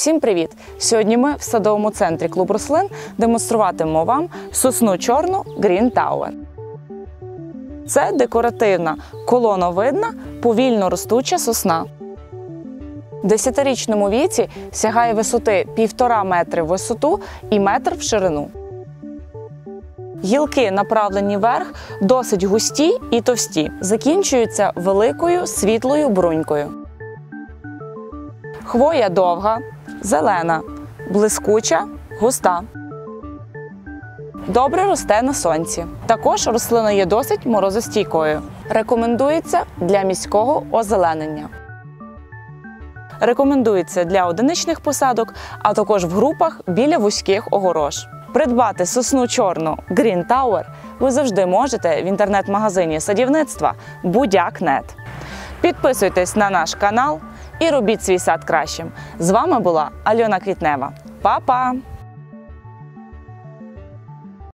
Всім привіт! Сьогодні ми в садовому центрі клуб рослин демонструватимемо вам сосну чорну Green Tower. Це декоративна колоновидна, повільно ростуча сосна. В десятирічному віці сягає висоти 1,5 метри в висоту і метр в ширину. Гілки, направлені вверх, досить густі і товсті, закінчуються великою світлою брунькою. Хвоя довга, зелена, блискуча, густа. Добре росте на сонці. Також рослина є досить морозостійкою. Рекомендується для міського озеленення. Рекомендується для одиничних посадок, а також в групах біля вузьких огорож. Придбати сосну чорну Green Tower ви завжди можете в інтернет-магазині садівництва Будяк.нет. Підписуйтесь на наш канал і робіть свій сад кращим. З вами була Альона Квітнева. Па-па!